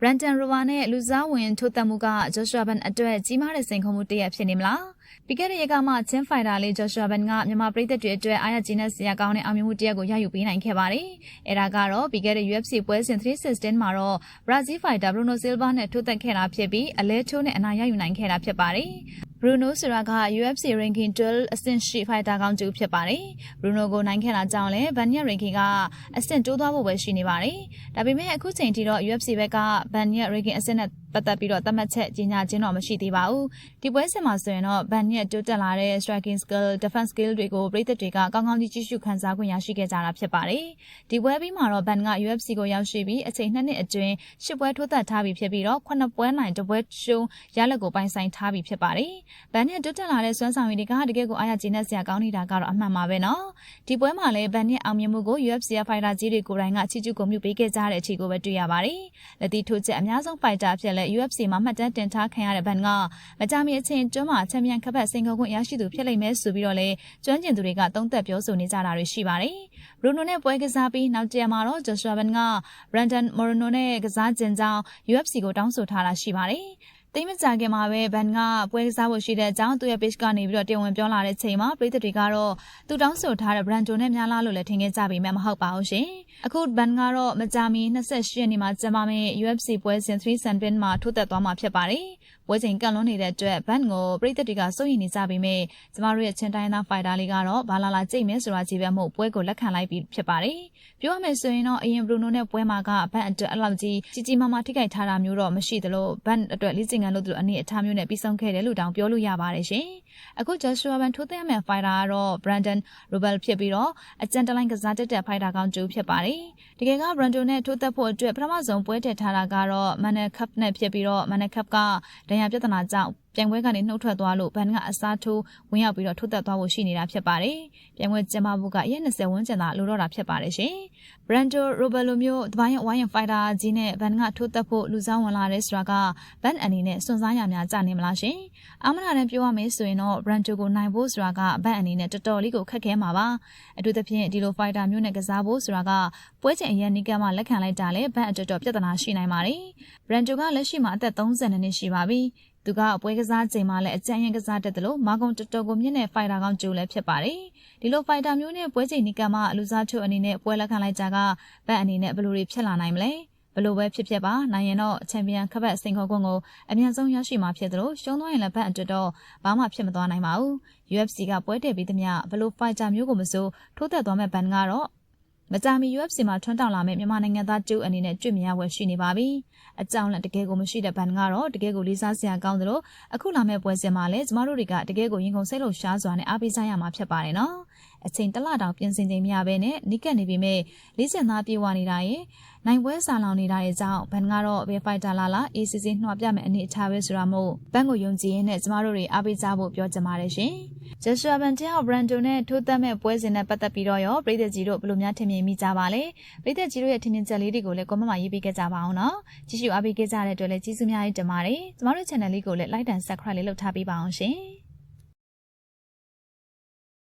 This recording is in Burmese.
Brandon Rover နဲ့လူစားဝင်ထိုးတက်မှုက Joshua Ben အတွက်ကြီးမားတဲ့စိန်ခေါ်မှုတစ်ရပ်ဖြစ်နေမလားပြီးခဲ့တဲ့ရက်ကမှချင်းဖိုင်တာလေး Joshua Ben ကမြန်မာပြည်သက်တွေအတွက်အားရကျေနပ်စရာကောင်းတဲ့အောင်မြင်မှုတစ်ရပ်ကိုရယူပေးနိုင်ခဲ့ပါတယ်။အဲဒါကတော့ပြီးခဲ့တဲ့ UFC ပွဲစဉ်316မှာတော့ Brazil fighter Bruno Silva နဲ့ထိုးတက်ခဲ့တာဖြစ်ပြီးအလဲချိုးနဲ့အနိုင်ရယူနိုင်ခဲ့တာဖြစ်ပါတယ်။ Bruno ဆိုတာက UFC ranking 12အဆင့်ရှိ fighter ကောင်းတူဖြစ်ပါတယ်။ Bruno ကိုနိုင်ခဲ့တာကြောင့်လည်း Banya ranking ကအဆင့်တိုးသွားဖို့ပဲရှိနေပါတယ်။ဒါပေမဲ့အခုချိန်ထိတော့ UFC ဘက်က Banya ranking အဆင့်နဲ့ ပတ်သက်ပြီးတော့သတ်မှတ်ချက်ကြီးညာခြင်းတော့မရှိသေးပါဘူး။ဒီပွဲစဉ်မှာဆိုရင်တော့ Banya တိုးတက်လာတဲ့ striking skill, defense skill တွေကိုပြည်သက်တွေကကောင်းကောင်းကြီးကြည့်ရှုခန်းစားခွင့်ရရှိခဲ့ကြတာဖြစ်ပါတယ်။ဒီပွဲပြီးမှာတော့ Ban က UFC ကိုရောက်ရှိပြီးအချိန်နှစ်နှစ်အတွင်းရှစ်ပွဲထိုးသက်ထားပြီးဖြစ်ပြီးတော့ခုနှစ်ပွဲနိုင်တစ်ပွဲရှုံးရလက်ကိုပိုင်ဆိုင်ထားပြီးဖြစ်ပါတယ်။ဘန်နဲ့တွတ်တက်လာတဲ့စွမ်းဆောင်ရည်တွေကတကယ်ကိုအားရကျေနပ်စရာကောင်းနေတာကတော့အမှန်ပါပဲနော်။ဒီပွဲမှာလည်းဘန်နဲ့အောင်မြင်မှုကို UFC ဖိုင်တာကြီးတွေကိုယ်တိုင်ကချီးကျူးဂုဏ်ပြုပေးခဲ့ကြတဲ့အချိန်ကိုပဲတွေ့ရပါတယ်။လက်တီထိုးချက်အများဆုံးဖိုင်တာဖြစ်တဲ့ UFC မှာမှတ်တမ်းတင်ထားခံရတဲ့ဘန်ကမကြမီအချိန်တွန်းမှာချန်ပီယံခပ်ပတ်စင်ခေါ်ခွင့်ရရှိသူဖြစ်လိမ့်မယ်ဆိုပြီးတော့လေကျွမ်းကျင်သူတွေကသုံးသပ်ပြောဆိုနေကြတာတွေရှိပါတယ်။ Bruno နဲ့ပွဲကစားပြီးနောက်တရက်မှာတော့ Joshua Ben က Brandon Moreno နဲ့ကစားကျင်ကြောင်း UFC ကိုတောင်းဆိုထားတာရှိပါတယ်။ တိတ်မကြခင်မှာပဲဘန်ကပွဲကစားဖို့ရှိတဲ့အကြောင်းသူ့ရဲ့ page ကနေပြီးတော့တင်ဝင်ပြောလာတဲ့ချိန်မှာပြည်သက်တွေကတော့သူတောင်းဆိုထားတဲ့ brand နဲ့များလားလို့လည်းထင်ခဲ့ကြပေမဲ့မဟုတ်ပါဘူးရှင်။အခုဘန်ကတော့မကြာမီ28ရက်နေ့မှာကျင်းပမယ့် UFC ပွဲစဉ်3 Sandpin မှာထိုးသက်သွားမှာဖြစ်ပါတယ်။ပွဲချိန်ကန့်လွန်းနေတဲ့အတွက်ဘန်ကိုပြည်သက်တွေကစိုးရိမ်နေကြပေမဲ့ကျမတို့ရဲ့ချင်းတိုင်းသား fighter လေးကတော့ဘာလာလာကြိတ်မဲဆိုတာကြီးပဲမို့ပွဲကိုလက်ခံလိုက်ပြီးဖြစ်ပါတယ်။ပြောရမယ်ဆိုရင်တော့အရင် Bruno နဲ့ပွဲမှာကဘန်အတွက်အလောက်ကြီးကြီးကြီးမားမားထိခိုက်ထားတာမျိုးတော့မရှိသလိုဘန်အတွက်လေ့ကျင့်ခန်းလို့သူအနေအထားမျိုးနဲ့ပြီးဆုံးခဲ့တယ်လို့တောင်ပြောလို့ရပါတယ်ရှင်။အခု Joshua Ban ထိုးတဲ့မဲ့ fighter ကတော့ Brandon Roble ဖြစ်ပြီးတော့အကြံတလိုင်းကစားတက်တဲ့ fighter ကောင်းတူဖြစ်ပါတယ်။တကယ်က Brandon နဲ့ထိုးသက်ဖို့အတွက်ပထမဆုံးပွဲတက်ထားတာကတော့ Manel Cup နဲ့ဖြစ်ပြီးတော့ Manel Cup ကဒဏ်ရာပြဿနာကြောင့် ပြိုင်ပွဲကနေနှုတ်ထွက်သွားလို့ဘန်ကအစားထိုးဝင်ရောက်ပြီးတော့ထုတ်သက်သွားဖို့ရှိနေတာဖြစ်ပါတယ်။ပြိုင်ပွဲကျင်းပဖို့ကရက်20ဝန်းကျင်သာလိုတော့တာဖြစ်ပါတယ်ရှင်။ Brando Robelo မျိုးတပိုင်းဝိုင်းရန်ဖိုင်တာကြီးနဲ့ဘန်ကထုတ်သက်ဖို့လူစားဝင်လာတဲ့ဆိုတာကဘန်အနေနဲ့စွန့်စားရများကြနေမလားရှင်။အမနာနဲ့ပြောရမယ်ဆိုရင်တော့ Brando ကိုနိုင်ဖို့ဆိုတာကဘန်အနေနဲ့တော်တော်လေးကိုခက်ခဲမှာပါ။အထူးသဖြင့်ဒီလိုဖိုင်တာမျိုးနဲ့ကစားဖို့ဆိုတာကပွဲချိန်အရင်နီးကမှလက်ခံလိုက်တာလေဘန်အတော်တော်ပြဿနာရှိနိုင်ပါတယ်။ Brando ကလက်ရှိမှာအသက်32နှစ်ရှိပါပြီ။ သူကပွဲကစားချိန်မှာလည်းအကြံရင်ကစားတတ်တယ်လို့မာကွန်တော်တော်ကိုမြင့်တဲ့ဖိုင်တာကောင်းကျိုးလည်းဖြစ်ပါတယ်။ဒီလိုဖိုင်တာမျိုးနဲ့ပွဲချိန်နီကမှလူစားချုပ်အနေနဲ့ပွဲလက်ခံလိုက်ကြကဘတ်အနေနဲ့ဘယ်လိုတွေဖြစ်လာနိုင်မလဲ။ဘလို့ပဲဖြစ်ဖြစ်ပါနိုင်ရင်တော့ချန်ပီယံခပတ်စင်ခေါ်ကွန်းကိုအမြန်ဆုံးရရှိမှာဖြစ်တယ်လို့ရှုံးသွားရင်လည်းဘတ်အတွက်တော့ဘာမှဖြစ်မသွားနိုင်ပါဘူး။ UFC ကပွဲတည်ပြီးသမျှဘလို့ဖိုင်တာမျိုးကိုမစိုးထိုးသက်သွားမဲ့ဘန်ကတော့ မကြာမီ UFC မှာထွန်းတောက်လာမဲ့မြန်မာနိုင်ငံသားကျိုးအနေနဲ့တွေ့မြင်ရဝယ်ရှိနေပါပြီ။အကြောင်းလည်းတကယ်ကိုမရှိတဲ့ဘန်ကတော့တကယ်ကိုလေးစားစရာကောင်းတယ်လို့အခုလာမဲ့ပွဲစဉ်မှာလည်းကျမတို့တွေကတကယ်ကိုရင်ကုန်စိတ်လှုပ်ရှားစွာနဲ့အားပေးကြရမှာဖြစ်ပါတယ်နော်။ အချိန်တလတောင်ပြင်ဆင်ချိန်မရဘဲနဲ့နိကက်နေပြီမဲ့လေးစင်သားပြေဝနေတာရဲ့နိုင်ပွဲစာလောင်နေတာရဲ့ကြောင့်ဘန်ကတော့ဘယ်ဖိုက်တာလာလာ ACC နှွာပြမဲ့အနေအထားပဲဆိုတာမို့ဘန်ကိုယုံကြည်ရင်းနဲ့ကျမတို့တွေအားပေးကြဖို့ပြောချင်ပါတယ်ရှင်။ Joshua Ban တယောက် Brando နဲ့ထိုးသက်မဲ့ပွဲစဉ်နဲ့ပတ်သက်ပြီးတော့ရောပြည်သက်ကြီးတို့ဘယ်လိုများထင်မြင်မိကြပါလဲ။ပြည်သက်ကြီးတို့ရဲ့ထင်မြင်ချက်လေးတွေကိုလည်း comment မှာရေးပေးခဲ့ကြပါအောင်နော်။ကြည့်ရှုအားပေးခဲ့ကြတဲ့အတွက်လည်းကျေးဇူးများတင်ပါတယ်။ကျမတို့ channel လေးကိုလည်း like and subscribe လေးလုပ်ထားပေးပါအောင်ရှင်။